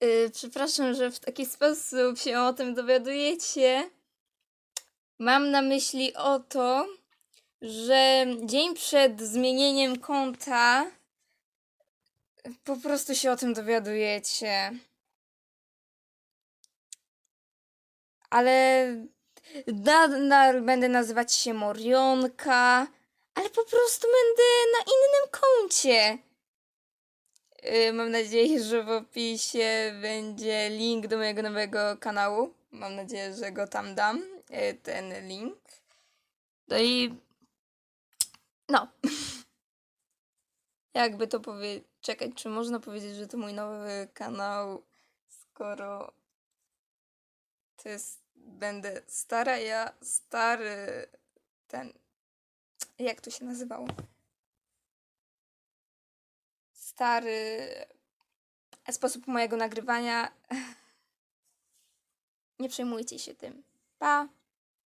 Yy, przepraszam, że w taki sposób się o tym dowiadujecie. Mam na myśli o to, że dzień przed zmienieniem konta po prostu się o tym dowiadujecie. Ale będę nazywać się Morionka, ale po prostu będę na innym koncie. Yy, Mam nadzieję, że w opisie będzie link do mojego nowego kanału. Mam nadzieję, że go tam dam, yy, ten link. No i. No. Jakby to powiedzieć. Czekać, czy można powiedzieć, że to mój nowy kanał, skoro to jest. Będę stara, ja stary. Ten. Jak to się nazywało? Stary sposób mojego nagrywania. Nie przejmujcie się tym. Pa!